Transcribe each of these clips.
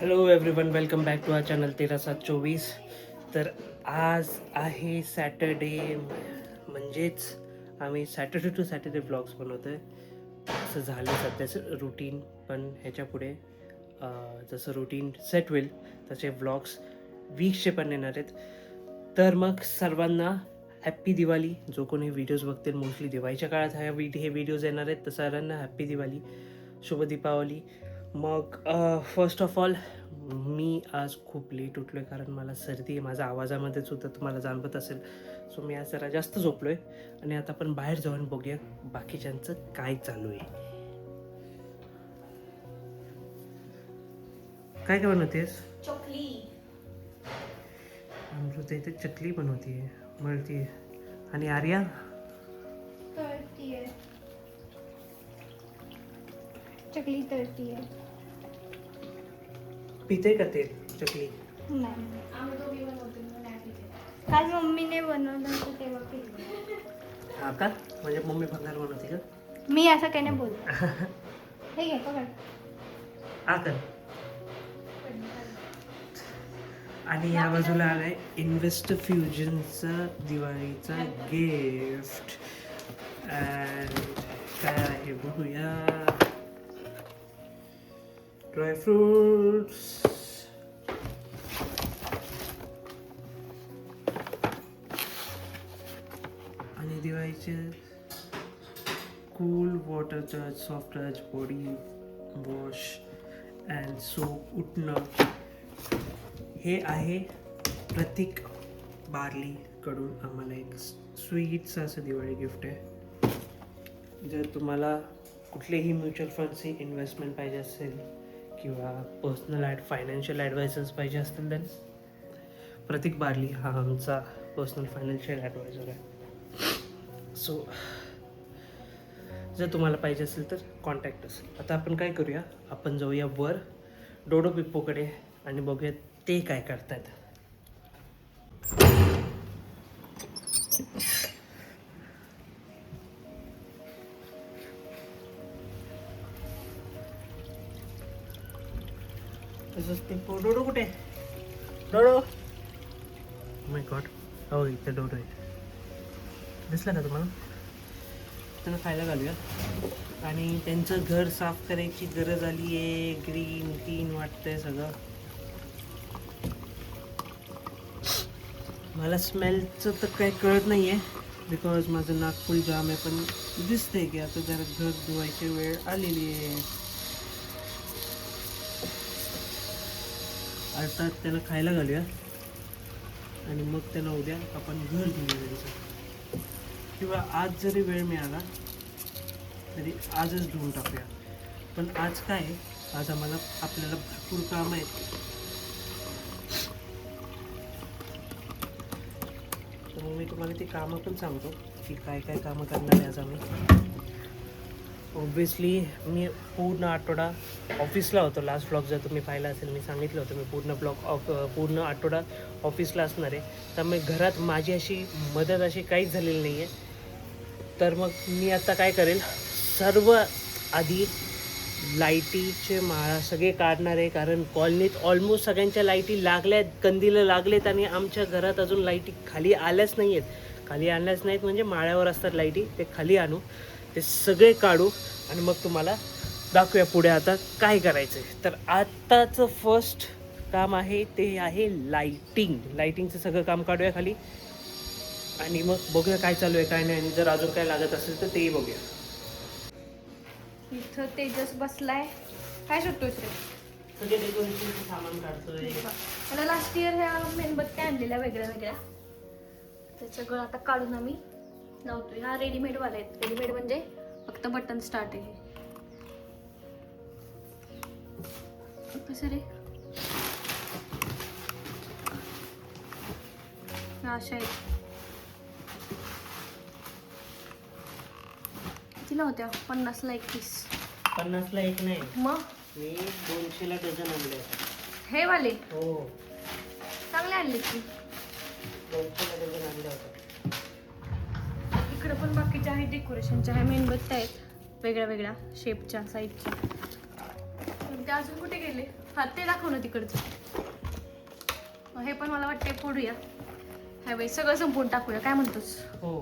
Hello everyone welcome back to our channel तेरा सात चोवीस तर आज आहे सॅटर्डे म्हणजेच आम्ही सॅटर्डे टू सॅटर्डे ब्लॉग्स बनवतो आहे. असं झालं सध्याचं रुटीन पण ह्याच्या पुढे जसं रुटीन सेट होईल तसे ब्लॉग्स वीकचे पण येणार आहेत. तर मग सर्वांना हॅप्पी दिवाळी. जो कोणी व्हिडिओज बघतील मोस्टली दिवाळीच्या काळात ह्या व्हिडिओ हे व्हिडिओज येणार आहेत तर सर्वांना हॅप्पी दिवाळी शुभ दीपावली. मग फर्स्ट ऑफ ऑल मी आज खूप लेट उठलो आहे कारण मला सर्दी आहे. माझ्या आवाजामध्ये सुद्धा तुम्हाला जाणवत असेल. सो मी आज जरा जास्त झोपलो आहे आणि आता आपण बाहेर जाऊन बघूया बाकीच्यांचं काय चालू आहे. काय काय बनवतेस? चॉकली. अमृता इथे चकली बनवतीये मळतीये. आणि आर्या? चकली तळतीये पिते का ते चकली? नाही. काल मम्मीने बनवलं होतं तेव्हा पिते हा का? म्हणजे मम्मी भंगार बनवते का? मी असं काही नाही बोलत. हे घे पकड. हा कर आणि या बाजूला आलंय इन्व्हेस्ट फ्युजनचं दिवाळीचा गिफ्ट काय आहे बघूया. ड्रायफ्रूट्स आणि दिवाळीचे cool water touch soft touch body wash and soap उठणं. हे आहे प्रतीक बार्लीकडून आम्हाला एक स्वीटचं असं दिवाळी गिफ्ट आहे. जर तुम्हाला कुठलेही म्युच्युअल फंडची इन्व्हेस्टमेंट पाहिजे असेल किंवा पर्सनल ॲड फायनान्शियल ॲडवायझर्स पाहिजे असतील तर प्रतीक बार्ली हा आमचा पर्सनल फायनान्शियल ॲडवायझर आहे. सो जर तुम्हाला पाहिजे असेल तर कॉन्टॅक्ट असेल आता आपण काय करूया? आपण जाऊया वर डोडो पिप्पोकडे आणि बघूया ते काय करतात पिप्पो डोडो कुठे डोडो माय गॉड हो इथे डोडो आहे दिसलं का तुम्हाला त्यांना खायला घालूया आणि त्यांचं घर साफ करायची गरज आली आहे ग्रीन ग्रीन वाटतंय सगळं मला स्मेलचं तर काही कळत नाही आहे बिकॉज माझं नाक फुल जाम आहे पण दिसतंय की आता जरा घर धुवायची वेळ आलेली आहे आता त्याला खायला घालूया. आणि मग त्याला उद्या आपण घर घेऊया त्यांचं किंवा आज जरी वेळ मिळाला तरी आजच धुवून टाकूया. पण आज काय आहे? आज आम्हाला आपल्याला भरपूर काम आहेत. तर मग मी तुम्हाला ती कामं पण सांगतो की काय काय कामं करणार आहे आज आम्ही. ऑब्विसली मी पूर्ण आठवडा ऑफिसला होतो. लास्ट ब्लॉग जर तुम्ही पाहिला असेल मी सांगितलं होतं मी पूर्ण ब्लॉग ऑफ पूर्ण आठवडा ऑफिसला असणार आहे. त्यामुळे घरात माझी अशी मदत अशी काहीच झालेली नाही आहे तर मग मी आता काय करेल सर्व आधी लाईटीचे माळा सगळे काढणार आहे. कारण कॉलनीत ऑलमोस्ट सगळ्यांच्या लाईटी लागल्यात लागले लागलेत आणि आमच्या घरात अजून लाईटी खाली आल्याच नाही आहेत खाली आणल्याच नाहीत म्हणजे माळ्यावर असतात लाईटी ते खाली आणू. ते सगळे काढू आणि मग तुम्हाला दाखवूया पुढे आता काय करायचं आहे तर आत्ताचं फर्स्ट काम आहे ते आहे लाईटिंग लाईटिंगचं सगळं काम काढूया खाली. आणि मग बघूया काय चालू आहे काय नाही. आणि जर अजून काय लागत असेल तर तेही बघूया. इथं तेजस बसलाय. काय शकतोस रे सगळे डेकोरेशनचं सामान काढतोय. मला लास्ट इयर ह्या मेणबत्त्या आणलेल्या वेगळ्या वेगळ्या ते सगळं आता काढून आम्ही लावतोय हा रेडीमेड वाला आहे रेडीमेड म्हणजे फक्त बटन स्टार्ट आहे. हे. कसं रे? अशा आहेत. कितीला होत्या? पन्नासला एक पीस पन्नासला एक नाही. मग? मी दोनशेला डझन आणले हे वाले? हो. चांगले आणले की? दोनशेला डझन आणले होते. इकडे पण बाकीच्या आहेत डेकोरेशनच्या ह्या मेणबत्त्या आहेत. वेगळ्या वेगळ्या शेपच्या साईजच्या ते अजून कुठे गेले? हा ते दाखव ना तिकडचं. हे पण मला वाटते फोडूया. ह्यावेळी सगळं संपवून टाकूया. काय म्हणतोस? हो.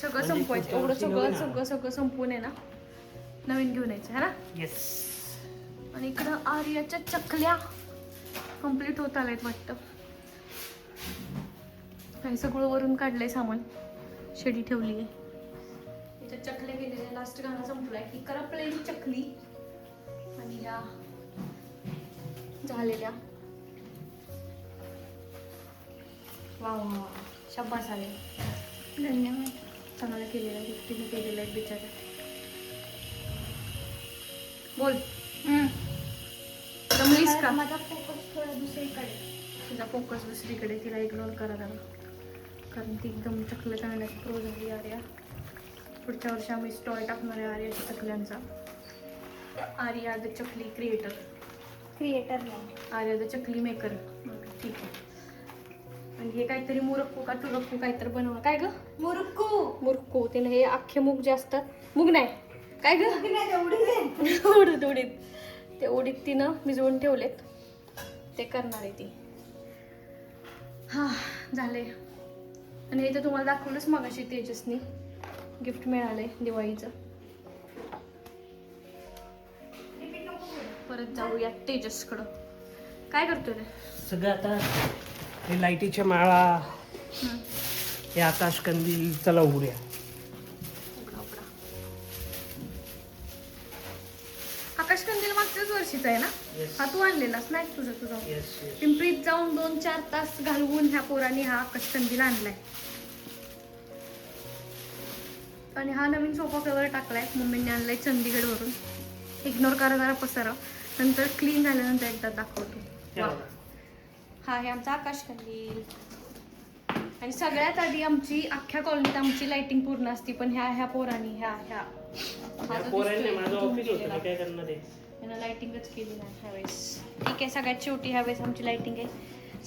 सगळं म्हणजे संपवायचं. एवढं सगळं सगळं सगळं संपवून आहे ना? नवीन घेऊन यायचं है ना? येस आणि इकडं आर्याच्या चकल्या कंप्लीट होत आल्यात वाटतं. काही सगळं वरून काढलंय सामान. शेडी ठेवली आहे. इथं चकल्या गेलेल्या लास्ट गाणं संपलाय. की करपलेली चकली आणि ह्या झालेल्या वा वा शब्बास आले धन्यवाद. चांगलं केलेलं आहे तिने केलेलं आहे बिचारा बोल. जमलीस का? माझा फोकस थोडा दुसरीकडे. तिचा फोकस दुसरीकडे तिला इग्नोर करा जरा. कारण ती एकदम चकल्या चांगल्याची प्रो झाली आर्या. पुढच्या वर्षी आम्ही स्टॉल टाकणार आहे आर्याच्या चकल्यांचा. Arya the chakli creator creator नाही आर्या द चकली मेकर ठीक आहे. आणि हे काहीतरी मुरक्कू का टुरक्कू काहीतरी बनवा काय ग? मुरकू मुरक्कू. तिने हे अख्खे मूग जे असतात. मूग नाही. काय ग? उडीद. उडीद ते उडीद तिनं भिजवून ठेवलेत. ते करणार आहे ती. हा झाले आणि इथं तुम्हाला दाखवलंच मगाशी तेजसनी गिफ्ट मिळालंय दिवाळीचं. परत जाऊया तेजसकडं. काय करतोय रे? सगळं आता हे लाईटीच्या माळा हं. आकाश कंदील चला उघड्या. उघडा उघडा आकाश कंदील मागच्याच वर्षीचा आहे ना. हा तू आणलेलास नाही तुझं तुझं? पिंपरीत जाऊन दोन चार तास घालवून ह्या पोरांनी हा कष्टंदील आणलाय. आणि हा नवीन सोफा कवर टाकलाय. मम्मीने आणलाय चंदीगड वरून इग्नोर करा जरा पसारा. नंतर क्लीन झाल्यानंतर एकदा दाखवतो. हा आहे आमचा आकाश कंदील आणि सगळ्यात आधी आमची अख्ख्या कॉलनीत आमची लाइटिंग पूर्ण असती पण ह्या ह्या पोरांनी ह्या ह्या. हा आहे? यानं लाइटिंगच केली नाही ह्यावेळेस. ठीक आहे सगळ्यात शेवटी ह्यावेळेस आमची लाइटिंग आहे.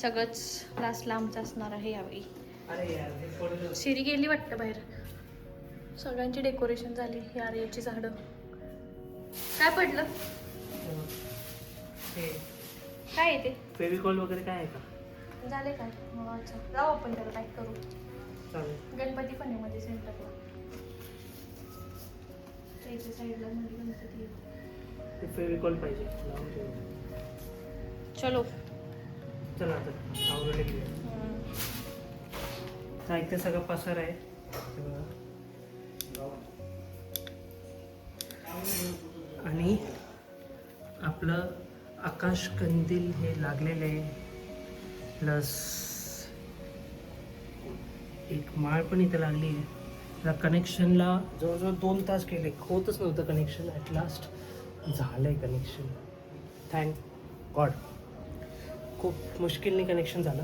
सगळंच लास्टला आमचं असणार आहे यावेळी. हे. शिरी गेली वाटतं बाहेर. सगळ्यांची डेकोरेशन झाली ही आर्याची झाडं. काय पडलं? काय आहे ते? फेविकॉल वगैरे काय आहे का? झाले काय? अच्छा. जाऊ आपण त्याला पॅक करू. गणपती पण आहे मध्ये सेंटरला त्याच्या साईडला मध्ये गणपती फेविकॉल पाहिजे. चलो. चला आता. आवडले सगळं पसार आहे. आणि आपलं आकाश कंदील हे लागलेलं आहे. प्लस एक माळ पण इथे लागली आहे. त्या कनेक्शनला जवळजवळ दोन तास केले होतच नव्हतं कनेक्शन. ॲट लास्ट झालं आहे कनेक्शन. थँक गॉड खूप मुश्किलने कनेक्शन झालं.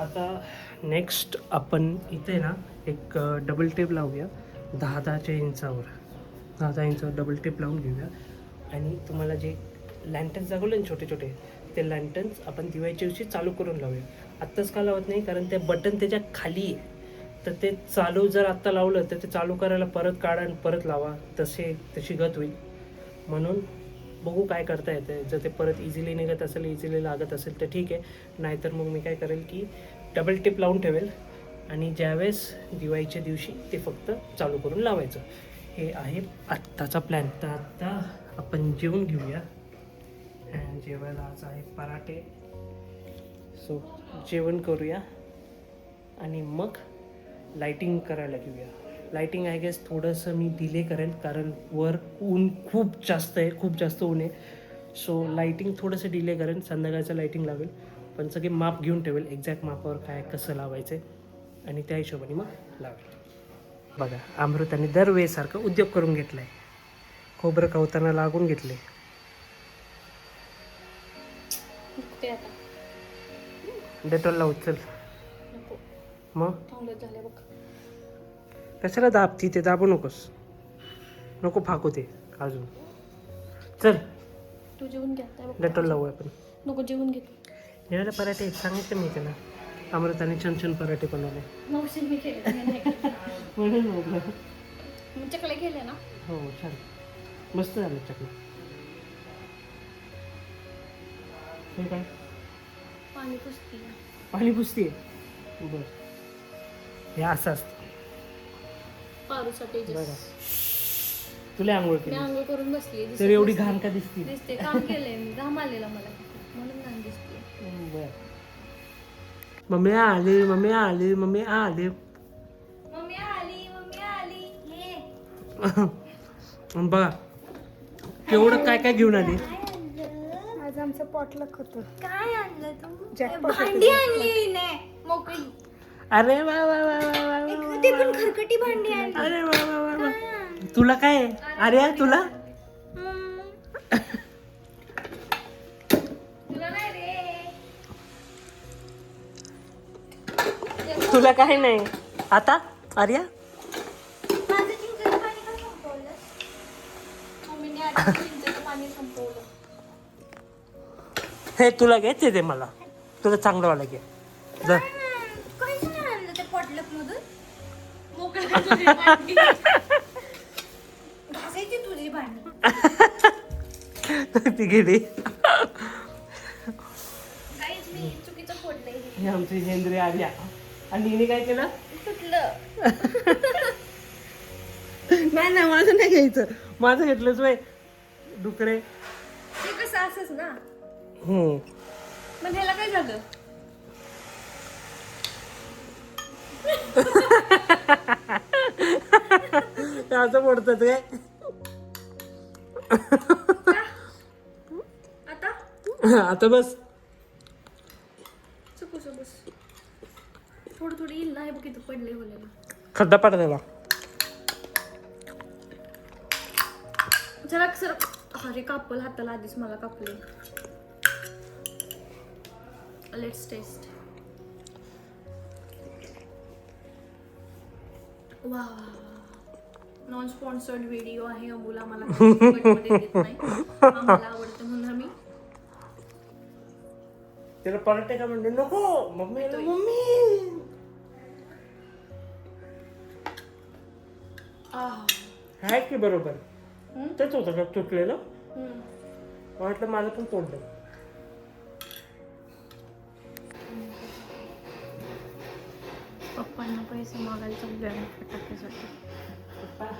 आता नेक्स्ट आपण इथे ना एक डबल टेप लावूया. दहा दहाच्या इंचावर. दहा दहा इंचावर डबल टेप लावून घेऊया. आणि तुम्हाला जे लँटन्स दाखवले ना छोटे छोटे ते लँटन्स आपण दिवाळीच्या दिवशी चालू करून लावूया. आत्ताच का लावत नाही? कारण ते बटन त्याच्याखाली आहे. तर ते चालू जर आत्ता लावलं तर ते चालू करायला परत काढा आणि परत लावा. तसे तशी गत होईल. म्हणून बघू काय करता येते. जर ते परत इझिली निघत असेल इझिली लागत असेल तर ठीक आहे. नाहीतर मग मी काय करेल की डबल टिप लावून ठेवेल. आणि ज्यावेळेस दिवाळीच्या दिवशी ते फक्त चालू करून लावायचं. हे आहे आत्ताचा प्लॅन तर आत्ता आपण जेवून घेऊया. आणि जेवायला आज आहे पराठे. सो जेवण करूया. आणि मग लाईटिंग करायला घेऊया. लायटिंग आय गेस थोडंसं मी डिले करेल कारण वर ऊन खूप जास्त आहे खूप जास्त ऊन आहे. सो लायटिंग थोडंसं डिले करेन. संध्याकाळचं लाइटिंग लावेल पण सगळे माप घेऊन ठेवेल. एक्झॅक्ट मापावर काय कसं लावायचं आहे आणि त्या हिशोबाने मग लावेल. बघा अमृताने दरवेळेसारखं उद्योग करून घेतला आहे खोबरं खावताना लागून घेतले. डेटॉलला उचल. मग? चांगलं झालं बघ. कशाला दाबती ते? दाबू नकोस. नको फाकू ते अजून. चल. तू जेवून घ्या. डेटॉल लावू आपण नको जेवून घे जेवायला पराठे सांगितलं मी त्याला. अमृताने छान छान पराठे बनवले. मी केले मी नाही केले. म्हणून म्हटलं. केले ना? हो छान. मस्त झालं चकला हे काय? पाणी पुसती. पाणी पुसते? बर. हे असं असतं. पारूसाठी बघा तुला आंघोळ केली. आंघोळ करून बसली तर एवढी घाण का दिसते? दिसते काम केलंय मी घाम आलेला मला. म्हणून घाण दिसते. बर. मम्मी आली मम्मी आली मम्मी आली. मम्मी आली मम्मी आली. ये. आणि बघा केवढं काय काय घेऊन आली? आज आमचं पॉटलक होतं. काय आणलं तू? Jackpot भांडी आणली नाही मोकळी. अरे वा वा वा वा वा वा. ती पण खरकटी भांडी आणली. अरे वा वा वा वा. तुला काय? आहे? अरे तुला? तुला काय नाही. आता? आर्या? हे तुला घे ते मला. तुला चांगलं वाला घे. जर ते गेली. हे. आमची आर्या. आणि हिने काय केलं? नाही नाही माझं नाही घ्यायचं. माझं घेतलंच वय. डुकरे. ते कसं असंच ना? हम्म. पण ह्याला काय झालं? ते असं पडतात काय आता? आता बस. चुकू बस थोडं थोडं येईल ना हे बघ इथं पडले बोलायला खड्डा पाडा त्याला. जरा सर अरे कापल हाताला आधीच मला कापले लेट्स टेस्ट वा नॉन स्पॉन्सर्ड व्हिडिओ आहे अमूला मला मध्ये देत नाही. आम्हाला आवडतं म्हणून आम्ही. त्याला पराठे का म्हणते? नको मम्मी मम्मी. आह. आहे की बरोबर? तेच होतं का तुटलेलं. वाटलं माझं पण तोडलं. पप्पांना पैसे मागायला चालले आहे फटाक्यासाठी. पप्पा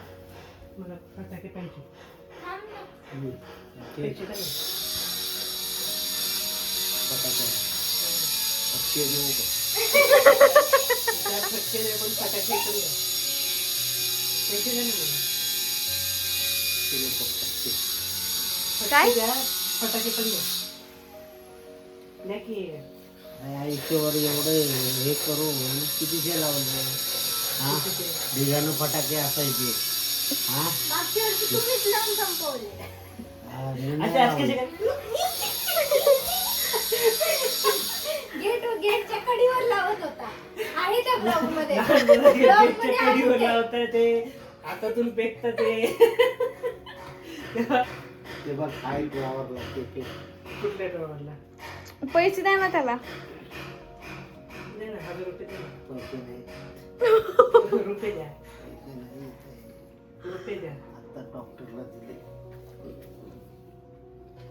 मला फटाके पाहिजे. फटके. फटाके काय? फटाके पण द्या. द्या की. आयुष्यावर एवढं हे करून कितीचे लावले हा डिझाईन फटाके असायचे हा गेट गेटच्या कडीवर लावत होता. आहे त्या ब्लॉगमध्ये लहान मुलं ब्लॉग गेटच्या मध्ये आहे कडीवर ते. हातातून पेकतात ते. तेव्हा ते बघ हाय फ्लावर लागते ते कुठल्या ड्रॉवरला पैसे द्या ना त्याला. नाही ना हजार रुपये द्या. ना. पैसे नाही. रुपये द्या. पैसे नाही रुपये द्या. आता डॉक्टरला दिले.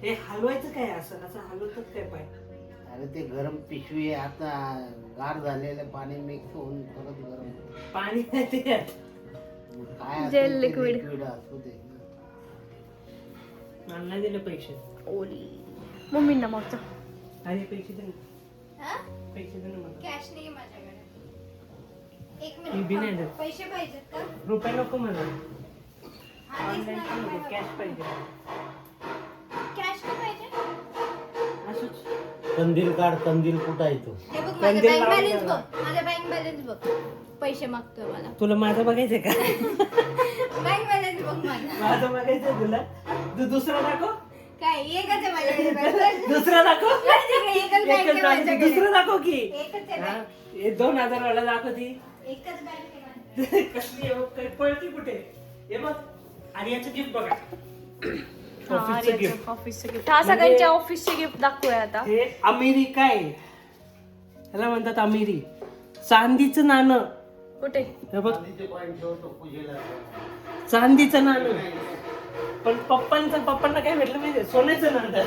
हे हलवायचं काय? असं असं हलवतात काय पाय अरे ते गरम पिशवी आता गार झालेलं पाणी मिक्स होऊन परत गरम होतं. पाणी ते. काय Gel असेल ते liquid. liquid असू दे. मला नाही दिले पैसे. ओली. मम्मींना मागचा आणि पैसे दे ना. हा? पैसे दे ना मला. कॅश नाही माझ्याकडे. एक ती बी नाही मिनिट देत. पैसे पाहिजेत का? रुपये नको मला. ऑनलाईन ना नको रुपये कॅश पाहिजे. कंदील काढ कंदील कुठं आहे तो हे बघ माझा कंदील बँक लावून बॅलन्स द्या बघ माझा बँक बॅलन्स बघ पैसे मागतोय मला तुला माझं बघायचंय का बँक बॅलन्स बघ माझा माझं बघायचंय तुला तू दुसरा दाखव काय एकच आहे माझ्याकडे bank balance. दुसरा दाखव एकच बँक आहे एकच दाखव. माझ्याकडे. दुसरं दाखव की एकच आहे हा? bank. हे दोन हजार वाला दाखव ती एकच बँक आहे माझ्याकडे. कसली आहे काय पळती कुठे हे बघ आणि याचं गिफ्ट बघा ऑफिसचं गिफ्ट ऑफिसचं गिफ्ट हा सगळ्यांच्या ऑफिसचे गिफ्ट दाखवूया आता. हे अमेरिका आहे? ह्याला म्हणतात अमेरी. चांदीचं नाणं. कुठे? हे बघ. चांदीचं नाणं. पण पप्पांचं पप्पांना काय भेटलं माहितीये? सोन्याचं नाणं.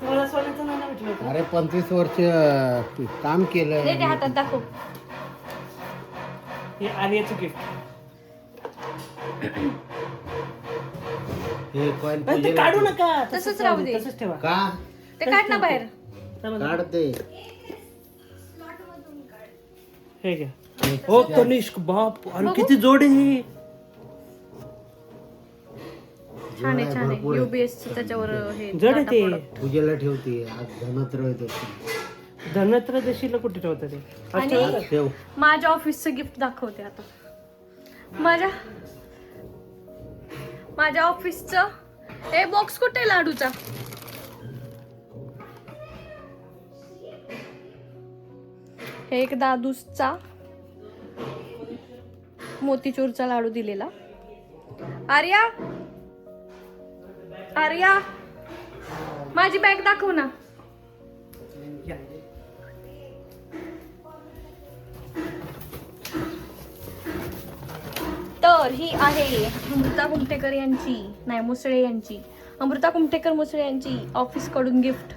घेतलं होतं. अरे पंचवीस वर्ष काम दे ते केलं हातात दाखव. हे आर्याचं गिफ्ट हे ते काढू नका. तसंच राहू दे. तसंच ठेवा. का? ते काढ ना बाहेर. हे घ्या हो तनिष्क बाप अरे किती जोड आहे ही. छान आहे छान आहे. युबीएस त्याच्यावर हे जड आहे टाटा ते. product. पूजेला ठेवते. आज धनत्रयोदशी धनत्रयोदशीला कुठे ठेवतं ते? आणि ठेव. माझ्या ऑफिसचं गिफ्ट दाखवते आता. माझ्या माझ्या ऑफिसचं. हे बॉक्स कुठे आहे लाडूचा? हे एक दादूसचा मोतीचूरचा लाडू दिलेला. आर्या? आर्या? माझी बॅग दाखव ना. तर ही आहे अमृता कुमटेकर यांची नाही मुसळे यांची. अमृता कुमटेकर मुसळे यांची ऑफिसकडून गिफ्ट.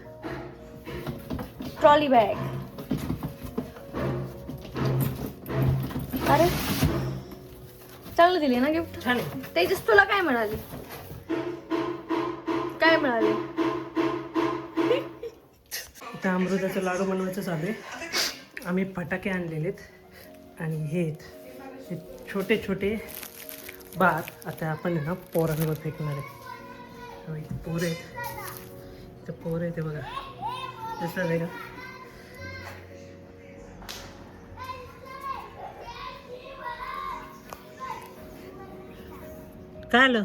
Trolley bag. अरे चांगलं दिली ना गिफ्ट? तेजस तुला काय मिळाले? काय मिळाले? इथं अमृताचं लाडू बनवायचं चालू आहे. आम्ही फटाके आणलेलेत आणि हे. हे छोटे छोटे बार आता आपण ना पोरांवर फेकणार आहे. हो, पोर पोरं आहेत. इथं पोरं आहे ते बघा. दिसत आहे का? काय आलं?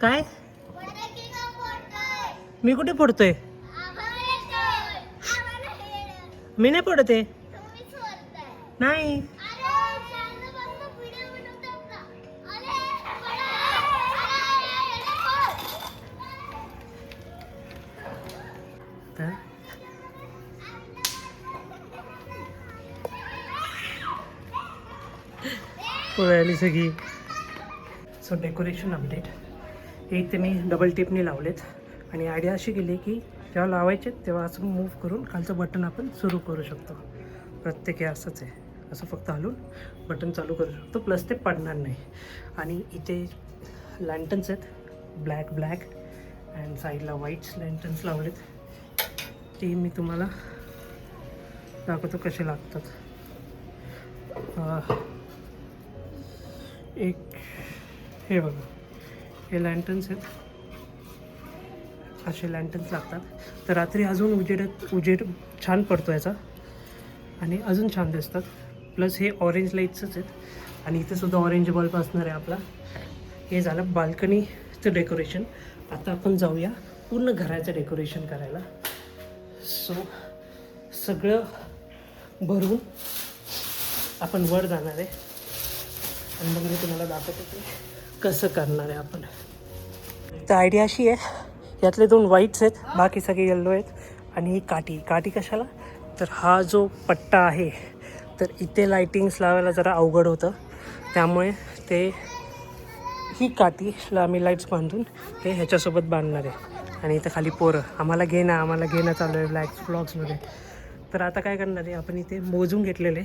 काय? मी कुठे पडतोय मी नाही पडत आहे. नाही. तर? आली सगळी. सो डेकोरेशन अपडेट एक ते मी डबल टिपने लावलेत. आणि आयडिया अशी केली की जेव्हा लावायचे तेव्हा असं मूव्ह करून खालचं बटन आपण सुरू करू शकतो. प्रत्येक हे असंच आहे. असं फक्त हलून बटन चालू करू शकतो. प्लस ते पडणार नाही. आणि इथे लँटन्स आहेत. ब्लॅक ब्लॅक अँड साईडला व्हाईट्स लँटन्स लावलेत. ते मी तुम्हाला दाखवतो कसे लागतात. एक हे बघा. हे लँटन्स आहेत. असे लँटन्स लागतात. तर रात्री अजून उजेड उजेड छान पडतो याचा. आणि अजून छान दिसतात. प्लस हे ऑरेंज लाईट्सच आहेत. आणि इथे सुद्धा ऑरेंज बल्ब असणार आहे आपला. हे झालं बाल्कनीचं डेकोरेशन. आता आपण जाऊया पूर्ण घराचं डेकोरेशन करायला. सो सगळं भरून आपण वर जाणार आहे. आणि मग मी तुम्हाला दाखवतो की कसं करणार आहे आपण. तर आयडिया अशी आहे यातले दोन व्हाईट्स आहेत बाकी सगळे येल्लो आहेत. आणि ही काठी काठी कशाला? तर हा जो पट्टा आहे तर इथे लायटिंग्स लावायला जरा अवघड होतं. त्यामुळे ते ही काठीला आम्ही लाईट्स बांधून हे ह्याच्यासोबत बांधणार आहे. आणि इथं खाली पोरं. आम्हाला घेणं आम्हाला घेणं चालू आहे ब्लॅक ब्लॉग्समध्ये तर आता काय करणार आहे आपण इथे मोजून घेतलेले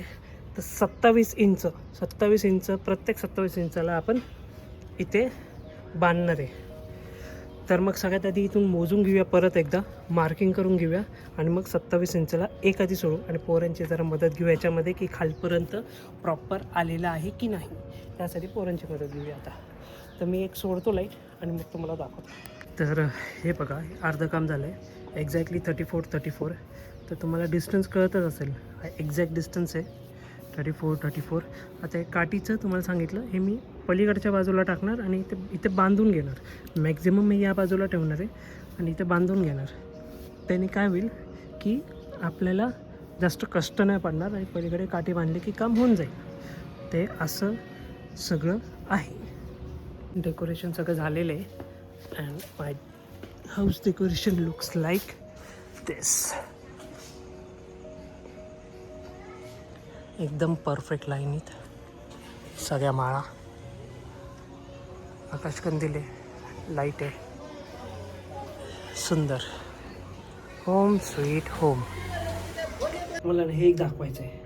तर सत्तावीस इंच सत्तावीस इंच प्रत्येक सत्तावीस इंचाला आपण इथे बांधणार आहे. तर मग सगळ्यात आधी इथून मोजून घेऊया परत एकदा. मार्किंग करून घेऊया. आणि मग सत्तावीस इंचला एक आधी सोडू. आणि पोरांची जरा मदत घेऊ याच्यामध्ये की खालपर्यंत प्रॉपर आलेलं आहे की नाही. त्यासाठी पोरांची मदत घेऊया आता. तर मी एक सोडतो लाइट आणि मग तुम्हाला दाखवतो. तर हे बघा अर्धं काम झालं आहे exactly thirty four thirty four तर तुम्हाला डिस्टन्स कळतच असेल. हा एक्झॅक्ट डिस्टन्स आहे. थर्टी फोर थर्टी फोर आता हे काठीचं तुम्हाला सांगितलं हे मी पलीकडच्या बाजूला टाकणार आणि इथे इथे बांधून घेणार. मॅक्झिमम मी या बाजूला ठेवणार आहे आणि इथे बांधून घेणार. त्याने काय होईल की आपल्याला जास्त कष्ट नाही पडणार आणि पलीकडे काठी बांधली की काम होऊन जाईल. ते असं सगळं आहे. डेकोरेशन सगळं झालेलं आहे. And my house decoration looks like this एकदम परफेक्ट लाईनीत सगळ्या माळा. आकाशकंदील आहे लाइट आहे. सुंदर. होम स्वीट होम मला हे एक दाखवायचं आहे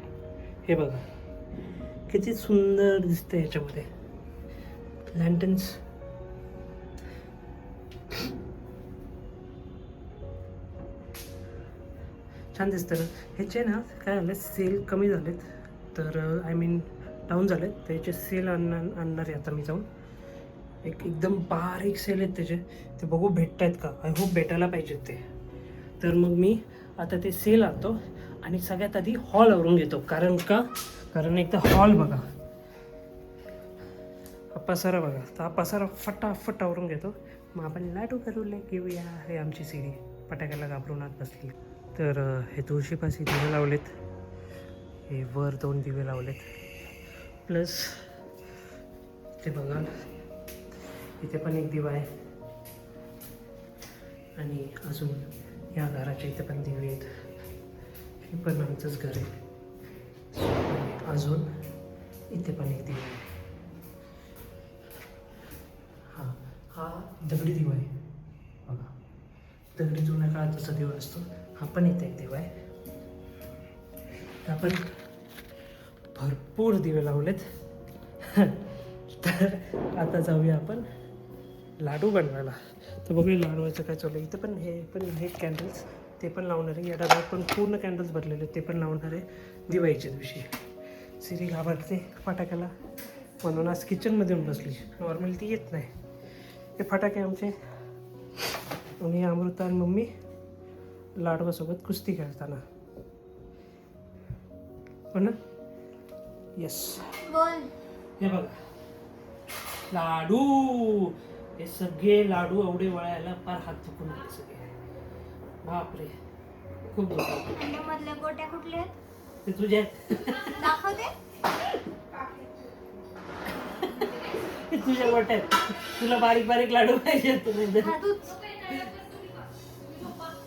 हे बघा. किती सुंदर दिसतं याच्यामध्ये. लँटन्स छान दिसतं ना. ह्याचे ना काय झालं सेल कमी झालेत. तर आय मीन डाऊन झाले त्याचे सेल आणणार आणणार आहे आता मी जाऊन. एक एकदम बारीक सेल आहेत त्याचे. ते बघू भेटत आहेत का? आय होप भेटायला पाहिजेत ते. तर मग मी आता ते सेल आणतो आणि सगळ्यात आधी हॉल आवरून घेतो. कारण का? कारण एकदा हॉल बघा. हा पसारा बघा. तर हा पसारा फटाफट आवरून घेतो. मग आपण लाडू करूले घेऊया. हे आमची सिडी. फटाक्याला घाबरून आत बसली. तर uh, हे तुळशीपाशी तिथे लावलेत. हे वर दोन दिवे लावलेत. प्लस ते बघा इथे पण एक दिवा आहे. आणि अजून या घराच्या इथे पण दिवे आहेत. हे पण आमचंच घर आहे. अजून इथे पण एक दिवा आहे. हा हा दगडी दिवा आहे. बघा दगडी जुन्या काळात जसा दिवा असतो हा पण इथे एक दिवा आहे. हा आपण भरपूर दिवे लावलेत. तर आता जाऊया आपण लाडू बनवायला. तर बघूया लाडवायचं काय चालू आहे. इथं पण हे पण हे कॅन्डल्स ते पण लावणार आहे. या डब्यात पण पूर्ण कॅन्डल्स भरलेले ते पण लावणार आहे दिवाळीच्या दिवशी. सिरी घाबरते फटाक्याला. म्हणून आज किचनमध्ये येऊन बसली. नॉर्मली ती येत नाही. हे फटाके आमचे. आणि अमृता आणि मम्मी लाडवासोबत कुस्ती खेळताना. हो ना? येस बोल. हे बघा. लाडू. हे सगळे लाडू एवढे वळायला फार हात दुखून आले सगळे. बापरे. खूप मधल्या गोट्या कुठल्या ते तुझ्या ते तुझ्या वाटत तुला बारीक बारीक लाडू पाहिजे तूच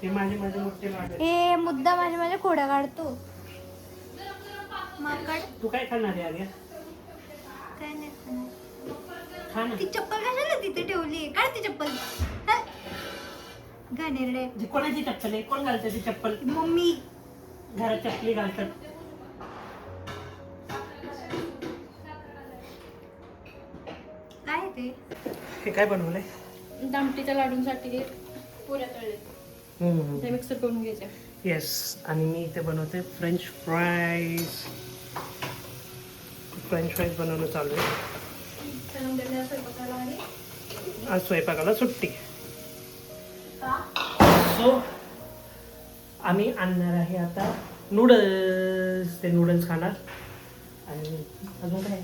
हे माझे माझे मोठे लाडू. हे मुद्दा माझ्या माझ्या खोड्या काढतो. माकड. तू काय खाणार आहे आर्या? काय नाही खाणार. खा ना. ती चप्पल कशाला तिथे ठेवली? काढ ती चप्पल. हा? घाणेरडे जी कोणाची चप्पल आहे? कोण घालतं ती चप्पल? मम्मी. घरात चपली घालतात. काय आहे ते? हे काय बनवलंय? दामटीच्या लाडूंसाठी हे पुऱ्या तळले ते मिक्सर करून घ्यायचे येस आणि मी इथे बनवते फ्रेंच फ्राईज फ्रेंच फ्राईज बनवणं चालू आहे. आज स्वयंपाकाला सुट्टी. सो आम्ही आणणार आहे आता नूडल्स ते नूडल्स खाणार. आणि अजून काय?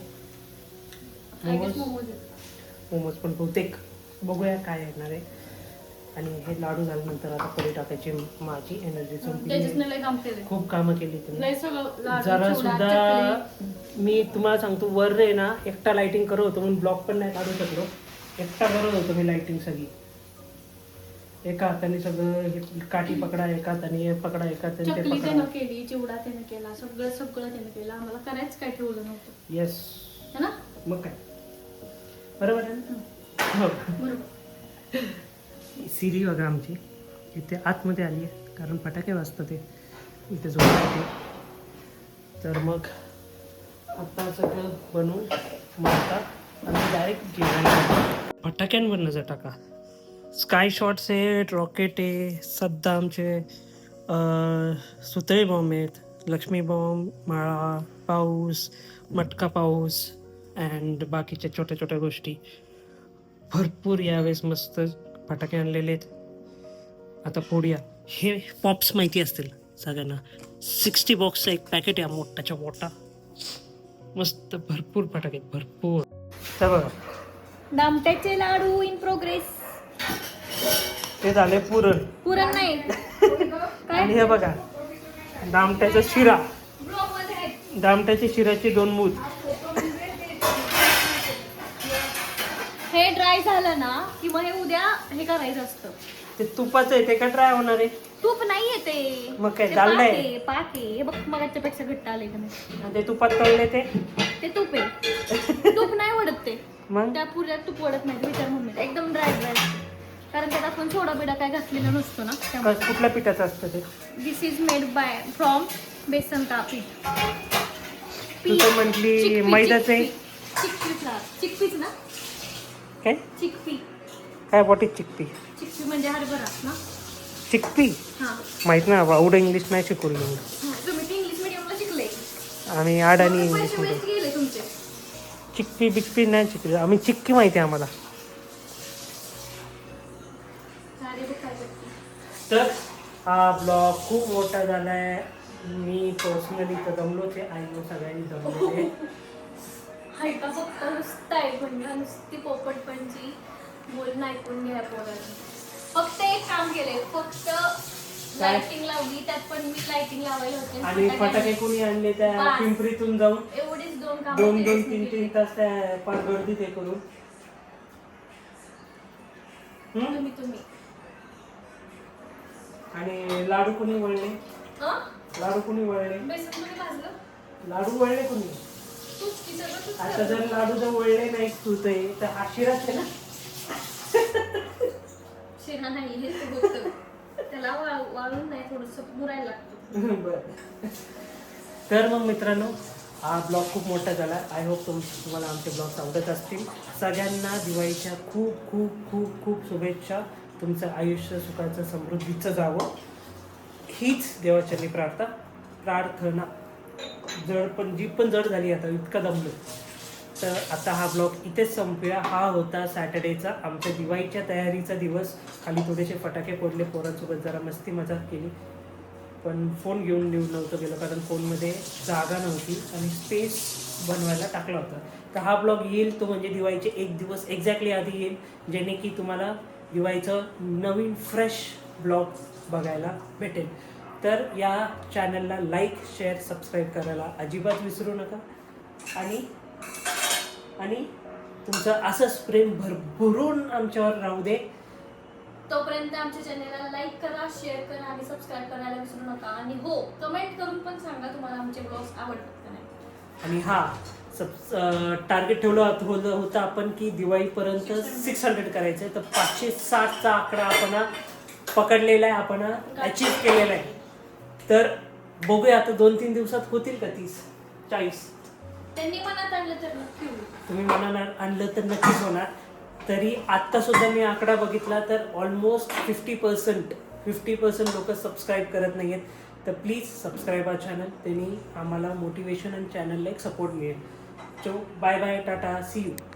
मोमोज. मोमोज पण बहुतेक. बघूया काय येणार आहे. आणि हे लाडू झाल्यानंतर आता कढी टाकायची माझी एनर्जी संपली. खूप कामं केली तुम्ही. जरा सुद्धा. मी तुम्हाला सांगतो वर रे ना एकटा लाइटिंग करत होतो म्हणून ब्लॉक पण नाही काढू शकलो. एकटा करत होतो मी लाइटिंग सगळी. एका हाताने सगळं काठी पकडा एका हाताने हे पकडा एका हाताने ते पकडा. केली चिवडा त्यानं केला सगळं सगळं त्यानं केलं. आम्हाला करायचं काय ठेवलं नव्हतं. येस ना? मग काय? बरोबर आहे ना? हो. बरोबर. सिरी बघा आमची. इथे आतमध्ये आली आहे कारण फटाके वाजतात ते. इथे झोपायचे. तर मग आता सगळं बनवून मग आता आम्ही डायरेक्ट जेवण फटाक्यांवर नजर टाका स्काय शॉट्स आहेत रॉकेट आहे सध्या आमचे सुतळे बॉम्ब आहेत लक्ष्मी बॉम्ब माळा पाऊस मटका पाऊस अँड बाकीच्या छोट्या छोट्या गोष्टी. भरपूर यावेळेस मस्त फटाके आणलेले आहेत. आता फोडूया. हे पॉप्स माहिती असतील सगळ्यांना. सिक्स्टी बॉक्सचा एक पॅकेट आहे मोठाच्या मोठा. मस्त भरपूर फटाके भरपूर. तर बघा. दामट्याचे लाडू इन प्रोग्रेस ते झाले पुरण. पुरण नाही. आणि हे बघा. दामट्याचा शिरा. दामट्याची शिराची दोन मूठ. हे ड्राय झालं ना की मग हे उद्या हे करायचं असतं. ते तुपाचं आहे ते का ड्राय होणार आहे? तूप नाहीये ते. मग काय, पाक आहे? पाक. हे बघ मगाच्या पेक्षा घट्ट आले का नाही आणि ते तुपात तळले ते? ते तूप आहे. तूप नाही वडत ते. मग? त्या पुऱ्यात तूप वडत नाही विचार मम्मी एकदम ड्राय ड्राय कारण त्यात आपण सोडा बिडा काय घातलेला नसतो ना त्यामुळे. क- कुठल्या पिठाचं असतं ते? This is made by from besan का पीठ. तू तर म्हटली मैद्याचं आहे. चिकपी. चिकपी फ्लावर चिकपीच ना? काय? चिकपी. काय वॉट इज चिकपी? चिकपी म्हणजे हरभरा ना? चिकपी? हां. माहीत ना एवढं इंग्लिश नाही शिकवलं मी हां, तुम्ही ते इंग्लिश मिडियमला शिकले. आम्ही आड आणि इंग्लिश पैसे मध्ये वेस्ट गेले तुमचे. चिक्की बिक्पी नाही शिकलो. आम्ही चिक्की माहिती आहे आम्हाला. अरे बघ काय करते. तर हा ब्लॉग खूप मोठा झाला आहे मी पर्सनली तर दमलोच आहे. आई सगळ्यांनी दमलेले हाय का फक्त नुसतं ऐकून घ्या नुसती पोपटपणची बोलणं ऐकून घ्या पोरांनी. फक्त एक काम केलंय फक्त लाइटिंग लावली त्यात पण मी लाइटिंग लावायला होते. आणि फटाके कोणी आणले त्या. पिंपरीतून जाऊन? एवढीच दोन काम दोन दोन तीन तीन तास त्या गर्दीत हे करून. हम्म? तुम्ही तुम्ही. आणि लाडू कोणी वळले? हं? लाडू कोणी वळले? बेसनमध्ये भाजलं? लाडू वळले कोणी? आता. जर लाडू जर वळले नाही तू ते तर हा शिराच आहे ना? शिरा नाही हे तू त्याला वाळ- वाळून नाही थोडस मुरायला लागतं. बरं. तर मग मित्रांनो हा ब्लॉग खूप मोठा झाला. आय होप तुम तुम्हाला आमचे ब्लॉग्स आवडत असतील. सगळ्यांना दिवाळीच्या खूप खूप खूप खूप शुभेच्छा. तुमचं आयुष्य सुखाचं समृद्धीचं जावं. हीच देवाचरणी प्रार्थना प्रार्थना. जड पण जीप पण जड झाली आता इतका दमलो. तर आता हा ब्लॉग इथेच संपूया. हा होता सॅटर्डेचा आमच्या दिवाळीच्या तयारीचा दिवस. खाली थोडेसे फटाके फोडले पोरांसोबत जरा मस्ती मजाक केली. पण फोन घेऊन नेऊ नव्हतं गेलो कारण फोनमध्ये जागा नव्हती आणि स्पेस बनवायला टाकला होता. तर हा ब्लॉग येईल तो म्हणजे दिवाळीचे एक दिवस एक्झॅक्टली आधी येईल जेणे की तुम्हाला दिवाळीचं नवीन फ्रेश ब्लॉग बघायला भेटेल. तर या चॅनलला लाईक शेअर सबस्क्राईब करायला अजिबात विसरू नका. आणि आणि तुमचं असंच प्रेम भरभरून आमच्यावर राहू दे. तोपर्यंत आमच्या चॅनलला लाईक करा शेअर करा आणि सबस्क्राईब करायला विसरू नका. आणि हो कमेंट करून पण सांगा तुम्हाला आमचे ब्लॉग्स आवडतात नाही. आणि हा सब टार्गेट ठेवलं होत- होतं आपण की दिवाळीपर्यंत सिक्स हंड्रेड करायचं आहे तर पाचशे साठचा आकडा आपण पकडलेला आहे आपण अचीव केलेला आहे. तर बघूया आता दोन तीन दिवसात होतील का तीस? चाळीस? त्यांनी मनात आणलं तर नक्की होईल. तुम्ही मनानं आणलं तर नक्कीच होणार. तरी आत्ता सुद्धा मी आकडा बघितला तर almost fifty percent fifty percent लोक सबस्क्राईब करत नाही आहेत तर प्लीज सबस्क्राईब आर चॅनल त्यांनी आम्हाला मोटिवेशन आणि चॅनलला एक सपोर्ट मिळेल. So bye bye tata see you